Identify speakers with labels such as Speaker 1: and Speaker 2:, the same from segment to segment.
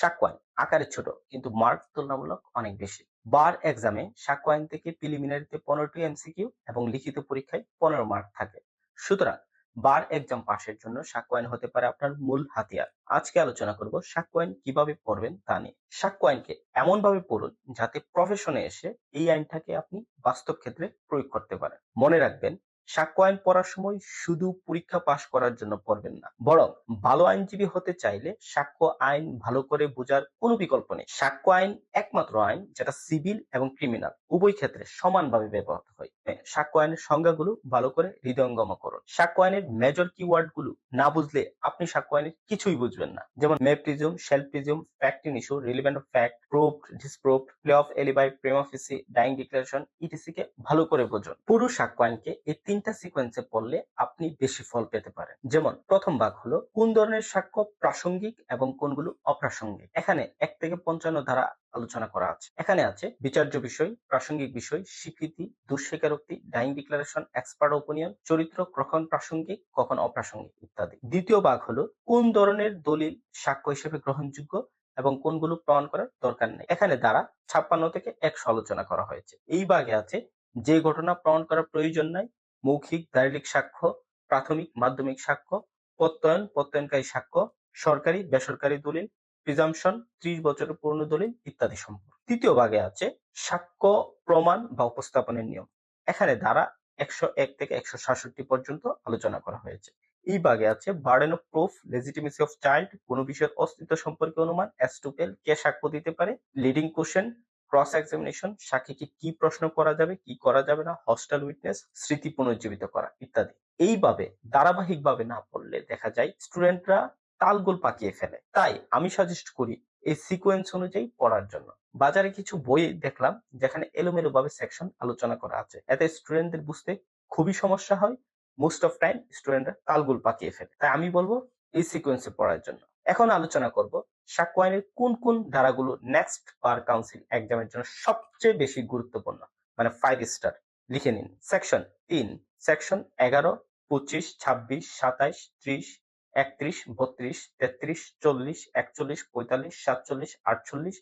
Speaker 1: সাক্ষ্য আকারে ছোট, কিন্তু মার্ক তুলনামূলক অনেক বেশি। বার এক্সামে সাক্ষ্য আইন থেকে প্রিলিমিনারিতে পনেরোটি এমসিকিউ এবং লিখিত পরীক্ষায় পনেরো মার্ক থাকে। সুতরাং বার এক্সাম পাশের জন্য সাক্ষ্য আইন হতে পারে আপনার মূল হাতিয়ার। আজকে আলোচনা করব সাক্ষ্য আইন কীভাবে পড়বেন তা নিয়ে। সাক্ষ্য আইনকে এমন ভাবে পড়ুন যাতে প্রফেশনে এসে এই আইনটাকে আপনি বাস্তব ক্ষেত্রে প্রয়োগ করতে পারেন। মনে রাখবেন সাক্ষ্য আইন পড়ার সময় শুধু পরীক্ষা পাশ করার জন্য পড়বেন না। বরং ভালো আইনজীবী হতে চাইলে সাক্ষ্য আইন ভালো করে বোঝার কোনো বিকল্প নেই। সাক্ষ্য আইন একমাত্র আইন যেটা সিভিল এবং ক্রিমিনাল। উভয় ক্ষেত্রে সমানভাবে ব্যবহৃত হয়। সাক্ষ্য আইনের সংজ্ঞাগুলো ভালো করে হৃদয়ঙ্গম করুন। সাক্ষ্য আইনের মেজর কিওয়ার্ডগুলো না বুঝলে আপনি সাক্ষ্য আইনের কিছুই বুঝবেন না। যেমন may presume shall presume fact in issue relevant of fact proof disproof plea of alibi prima facie dying declaration etc কে ভালো করে বুঝুন। পুরো সাক্ষ্য আইনকে এই তিনটা সিকোয়েন্সে পড়লে আপনি বেশি ফল পেতে পারেন। যেমন প্রথম ভাগ হলো, কোন ধরনের সাক্ষ্য প্রাসঙ্গিক এবং কোনগুলো অপ্রাসঙ্গিক? এখানে এক থেকে পঞ্চান্ন ধারা আলোচনা করা আছে। এখানে আছে বিচার্য বিষয়, প্রাসঙ্গিক বিষয়, স্বীকৃতি, দুঃস্বীকারোক্তি ডাইং ডিক্লারেশন, এক্সপার্ট ওপিনিয়ন, চরিত্র কখন প্রাসঙ্গিক, কখন অপ্রাসঙ্গিক ইত্যাদি। দ্বিতীয় ভাগ হলো কোন ধরনের দলিল সাক্ষ্য হিসেবে গ্রহণযোগ্য এবং কোনগুলো প্রমাণ করার দরকার নেই। এখানে দ্বারা ছাপ্পান্ন থেকে একশো আলোচনা করা হয়েছে। এই ভাগে আছে যে ঘটনা প্রমাণ করার প্রয়োজন নাই, মৌখিক দারিলিক সাক্ষ্য, প্রাথমিক, মাধ্যমিক সাক্ষ্য, প্রত্যয়ন, প্রত্যয়নকারী সাক্ষ্য, সরকারি, বেসরকারি দলিল প্রিজামশন ত্রিশ বছরের পূর্ণ দলিল ইত্যাদি সম্পর্ক। তৃতীয় ভাগে আছে সাক্ষ্য, প্রমাণ বা উপস্থাপনের নিয়ম। এখানে দ্বারা একশো এক থেকে একশো সাতষট্টি পর্যন্ত আলোচনা করা হয়েছে। এই ভাগে আছে burden of proof legitimacy of child কোন বিষয়ের অস্তিত্ব সম্পর্কে অনুমান অ্যাস্টুপেল কে সাক্ষ্য দিতে পারে লিডিং কোশ্চেন ক্রস এক্সামিনেশন সাক্ষীকে কি প্রশ্ন করা যাবে, কি করা যাবে না হস্টেল উইটনেস স্মৃতি পুনর্জীবিত করা ইত্যাদি। এইভাবে ধারাবাহিকভাবে না পড়লে দেখা যায় স্টুডেন্টরা তালগোল পাকিয়ে ফেলে। তাই আমি সাজেস্ট করি এই সিকোয়েন্স অনুযায়ী পড়ার জন্য। বাজারে কিছু বই দেখলাম যেখানে এলোমেলো ভাবে সেকশন আলোচনা করা আছে। এতে স্টুডেন্টদের বুঝতে খুবই সমস্যা হয়। মোস্ট অফ টাইম স্টুডেন্টরা তালগোল পাকিয়ে ফেলে। তাই আমি বলব এই সিকোয়েন্সে পড়ার জন্য। এখন আলোচনা করব সাক্ষ্য আইনের কোন কোন ধারাগুলো নেক্সট বার কাউন্সিল এক্সামের জন্য সবচেয়ে বেশি গুরুত্বপূর্ণ? মানে ফাইভ স্টার লিখে নিন। সেকশন তিন সেকশন এগারো, পঁচিশ, ছাব্বিশ, সাতাইশ, ত্রিশ একত্রিশ, বত্রিশ, তেত্রিশ, চল্লিশ, একচল্লিশ, পঁয়তাল্লিশ, সাতচল্লিশ, আটচল্লিশ,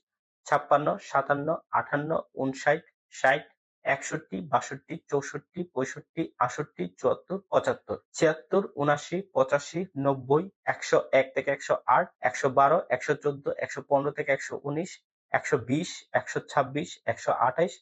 Speaker 1: ছাপ্পান্ন, সাতান্ন আটান্ন উনষাট ষাট, একষট্টি, বাষট্টি, চৌষট্টি, পঁয়ষট্টি আষট্টি চুয়াত্তর, পঁচাত্তর, ছিয়াত্তর উনাশি পঁচাশি, নব্বই, একশো এক থেকে একশো আট, একশো বারো, একশো চোদ্দ, একশো পনেরো থেকে একশো উনিশ, একশো বিশ, একশো ছাব্বিশ, একশো আঠাইশ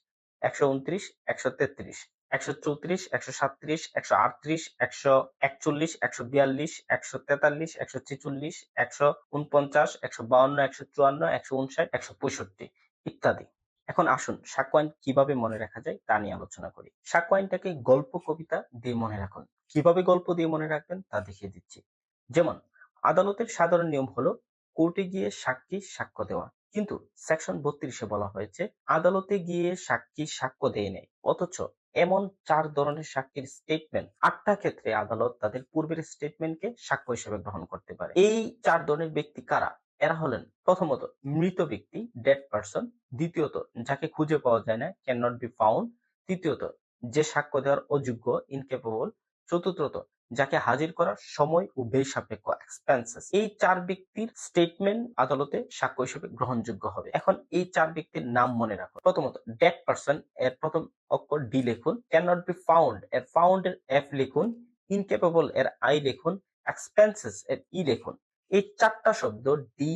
Speaker 1: একশো উনত্রিশ, একশো তেত্রিশ। একশো চৌত্রিশ, একশো সাতত্রিশ, একশো আটত্রিশ, একশো একচল্লিশ, একশো বিয়াল্লিশ, একশো তেতাল্লিশ, একশো ছেচল্লিশ, একশো উনপঞ্চাশ, একশো বাউন্ন, একশো চুয়ান্ন, একশো উনষাট, একশো পঁয়ষট্টি ইত্যাদি। এখন আসুন সাক্ষ্য আইন কীভাবে মনে রাখা যায় তা নিয়ে আলোচনা করি। সাক্ষ্য আইনটাকে গল্প কবিতা দিয়ে মনে রাখুন। কীভাবে গল্প দিয়ে মনে রাখবেন তা দেখিয়ে দিচ্ছি। যেমন, আদালতের সাধারণ নিয়ম হলো, কোর্টে গিয়ে সাক্ষী সাক্ষ্য দেওয়া। কিন্তু সেকশন বত্রিশে বলা হয়েছে, আদালতে গিয়ে সাক্ষী সাক্ষ্য দেয় নেই। অথচ এমন চার ধরনের সাক্ষীর স্টেটমেন্ট আটটা ক্ষেত্রে আদালত তাদের পূর্বের স্টেটমেন্টকে সাক্ষ্য হিসেবে গ্রহণ করতে পারে। এই চার ধরনের ব্যক্তি কারা? এরা হলেন প্রথমত মৃত ব্যক্তি ডেড পার্সন দ্বিতীয়ত যাকে খুঁজে পাওয়া যায় না ক্যান নট বি ফাউন্ড তৃতীয়ত যে সাক্ষ্য দেওয়ার অযোগ্য ইনকেপেবল চতুর্থত যাকে হাজির করার সময় ও ব্যয় সাপেক্ষ এক্সপেন্সেস এই চার ব্যক্তির স্টেটমেন্ট আদালতে সাক্ষ্য হিসেবে গ্রহণযোগ্য হবে। এখন এই চার ব্যক্তির নাম মনে রাখুন। প্রথমত ডেট পারসন এর প্রথম অক্ষর ডি লিখুন। ক্যান নট বি ফাউন্ড এর ফাউন্ড এর এফ লিখুন। ইনকেপেবল এর আই লিখুন। এক্সপেন্সেস এর ই লিখুন। এই চারটা শব্দ ডি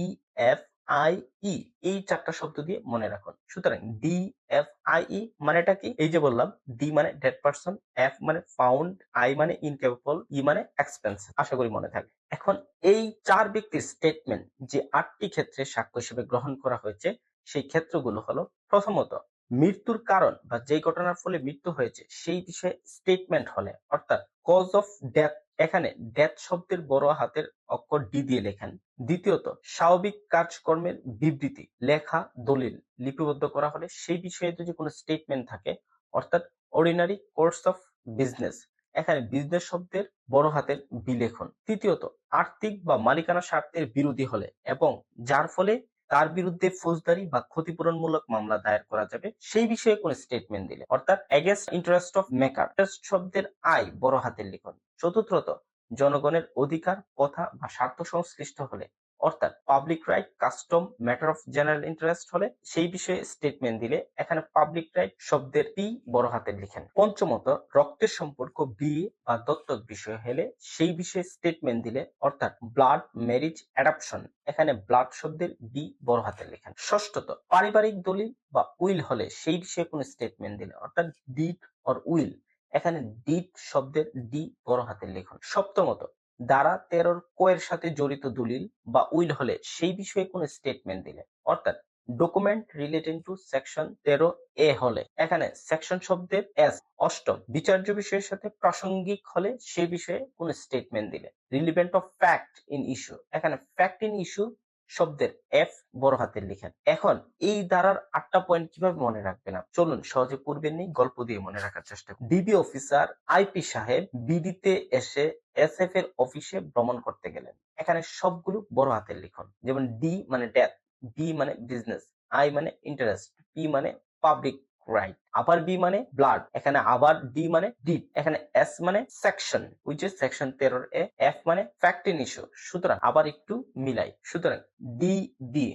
Speaker 1: এফ আই ই এই চারটা শব্দ দিয়ে মনে রাখুন। সুতরাং ডি এফ আই ই মানেটা কি? এই যে বললাম ডি মানে ডেড পারসন এফ মানে ফাউন্ড আই মানে ইনকেপেবল ই মানে এক্সপেন্স আশা করি মনে থাকে এখন এই চার ব্যক্তির স্টেটমেন্ট যে আটটি ক্ষেত্রে সাক্ষ্য হিসেবে গ্রহণ করা হয়েছে, সেই ক্ষেত্রগুলো হলো, প্রথমত, মৃত্যুর কারণ বা যে ঘটনার ফলে মৃত্যু হয়েছে, সেই বিষয়ে স্টেটমেন্ট হলে, অর্থাৎ কজ অফ ডেথ এখানে ডেথ শব্দের বড় হাতের অক্ষর ডি দিয়ে লেখেন। দ্বিতীয়ত, স্বাভাবিক কাজকর্মের বিবৃতি, লেখা, দলিল লিপিবদ্ধ করা হলে সেই বিষয়ে যদি কোনো স্টেটমেন্ট থাকে, অর্থাৎ অর্ডিনারি কোর্স অফ বিজনেস এখানে বিজনেস শব্দের বড় হাতের বিলেখন। তৃতীয়ত, আর্থিক বা মালিকানা স্বার্থের বিরোধী হলে এবং যার ফলে তার বিরুদ্ধে ফৌজদারি বা ক্ষতিপূরণমূলক মামলা দায়ের করা যাবে, সেই বিষয়ে কোন স্টেটমেন্ট দিলে। অর্থাৎ এগেস্ট ইন্টারেস্ট অফ মেকার শব্দের আয় বড় হাতের লিখন। চতুর্থত, জনগণের অধিকার, কথা বা স্বার্থ সংশ্লিষ্ট হলে অর্থাৎ public right custom matter of general interest হলে সেই বিষয়ে স্টেটমেন্ট দিলে এখানে পাবলিক রাইট শব্দের পি বড় হাতে লিখেন। পঞ্চমত, রক্তের সম্পর্ক বিয়ে বা দত্তক বিষয় হলে সেই বিষয়ে স্টেটমেন্ট দিলে অর্থাৎ ব্লাড ম্যারিজ অ্যাডাপশন এখানে ব্লাড শব্দের বি বড় হাতে লেখেন। ষষ্ঠত, পারিবারিক দলিল বা উইল হলে সেই বিষয়ে কোনো স্টেটমেন্ট দিলে অর্থাৎ ডিড অর উইল এখানে ডিড শব্দের ডি বড় হাতে লিখুন। সপ্তমত দ্বারা তেরোর কোয়ের সাথে জড়িত দলিল বা উইল হলে সেই বিষয়ে কোনো স্টেটমেন্ট দিলে। অর্থাৎ ডকুমেন্ট রিলেটিং টু সেকশন তেরো এ হলে। এখানে সেকশন শব্দের এস অষ্টম বিচার্য বিষয়ের সাথে প্রাসঙ্গিক হলে সে বিষয়ে কোন স্টেটমেন্ট দিলে। Relevant of fact in issue এখানে ফ্যাক্ট ইন ইস্যু শব্দের এফ বড় হাতের লিখেন। এখন এই ধারার আটটা পয়েন্ট কীভাবে মনে রাখবেন? চলুন, সহজে পূর্বের নেই, গল্প দিয়ে মনে রাখার চেষ্টা করুন ডিবি অফিসার আইপি সাহেব বিডিতে এসে এসএফ এর অফিসে ভ্রমণ করতে গেলেন। এখানে সবগুলো বড় হাতের লিখন। যেমন ডি মানে ডেথ বি মানে বিজনেস আই মানে ইন্টারেস্ট পি মানে পাবলিক রাইট আবার বি মানে ব্লাড এখানে আবার ডি মানে ডিড এখানে এস মানে সেকশন উইচ ইজ সেকশন তেরোর এ এফ মানে ফ্যাক্ট ইন ইস্যু সুতরাং আবার একটু মিলাই। সুতরাং D B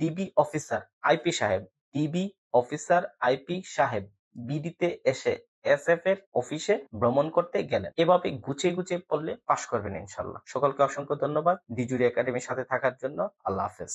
Speaker 1: DB officer IP সাহেব ডিবি অফিসার আইপি সাহেব বিডিতে এসে এসএফ এর অফিসে ভ্রমণ করতে গেলেন। এভাবে গুছিয়ে গুছিয়ে পড়লে পাশ করবেন ইনশাল্লাহ সকলকে অসংখ্য ধন্যবাদ। ডিজুরি একাডেমির সাথে থাকার জন্য আল্লাহ হাফেজ।